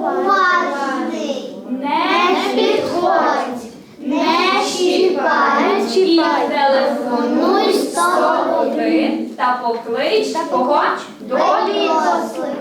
уважний, не підходь, не чіпай, І телефонуй сторони. Та поклич кого?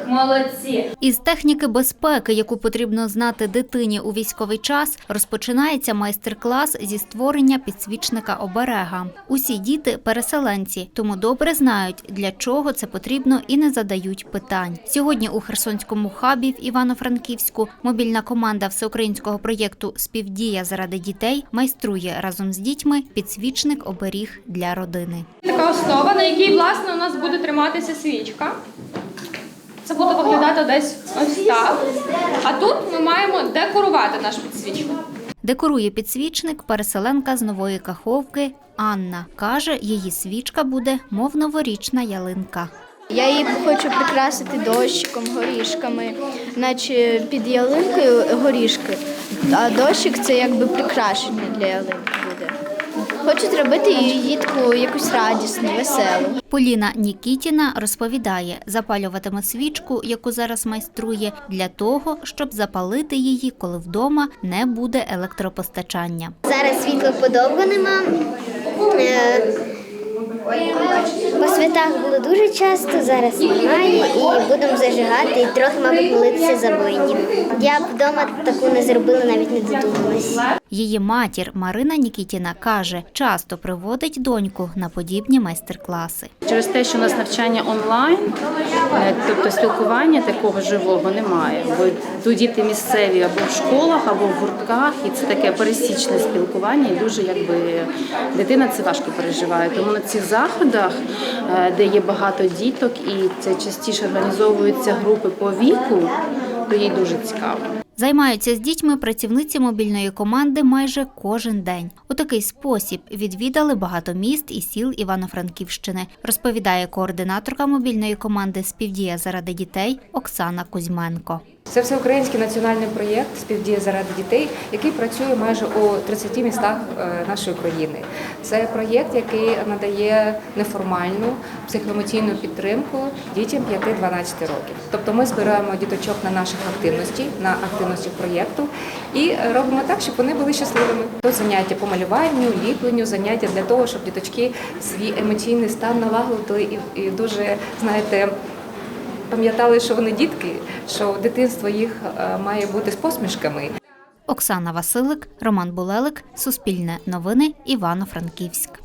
Молодці. Із техніки безпеки, яку потрібно знати дитині у військовий час, розпочинається майстер-клас зі створення підсвічника оберега. Усі діти переселенці, тому добре знають, для чого це потрібно і не задають питань. Сьогодні у Херсонському хабі в Івано-Франківську мобільна команда всеукраїнського проєкту Співдія заради дітей майструє разом з дітьми підсвічник оберіг для родини. Така основа, на якій власне у нас буде триматися свічка. Це буде виглядати десь ось так. А тут ми маємо декорувати наш підсвічник. Декорує підсвічник переселенка з нової каховки Анна. Каже, її свічка буде мов новорічна ялинка. Я її хочу прикрасити дощиком, горішками, наче під ялинкою горішки, а дощик це якби прикрашення для ялинки. Хочу зробити її таку якусь радісну, веселу. Поліна Нікітіна розповідає, запалюватиме свічку, яку зараз майструє, для того, щоб запалити її, коли вдома не буде електропостачання. Зараз світла подовго нема. Е, По святах було дуже часто, зараз немає, і будемо зажигати, і трохи, мабуть, молитися за воїнів. Я б вдома таку не зробила, навіть не додумалась. Її матір Марина Нікітіна каже, часто приводить доньку на подібні майстер-класи. Через те, що у нас навчання онлайн, е, тобто спілкування такого живого немає. Бо тут діти місцеві або в школах, або в гуртках, і це таке пересічне спілкування, і дуже якби дитина це важко переживає. Тому на цих заходах, е, де є багато діток, і це частіше організовуються групи по віку, то їй дуже цікаво. Займаються з дітьми працівниці мобільної команди майже кожен день. У такий спосіб відвідали багато міст і сіл Івано-Франківщини, розповідає координаторка мобільної команди Співдія заради дітей Оксана Кузьменко. Це всеукраїнський національний проєкт Співдія заради дітей, який працює майже у 30 містах е, нашої країни. Це проєкт, який надає неформальну психоемоційну підтримку дітям 5-12 років. Тобто ми збираємо діточок на наших активності, на активності проєкту і робимо так, щоб вони були щасливими. То заняття по малюванню, ліпленню, заняття для того, щоб діточки свій емоційний стан налагодили і, і дуже знаєте. Пам'ятали, що вони дітки, що дитинство їх е, має бути з посмішками. Оксана Василик, Роман Булелик, Суспільне новини, Івано-Франківськ.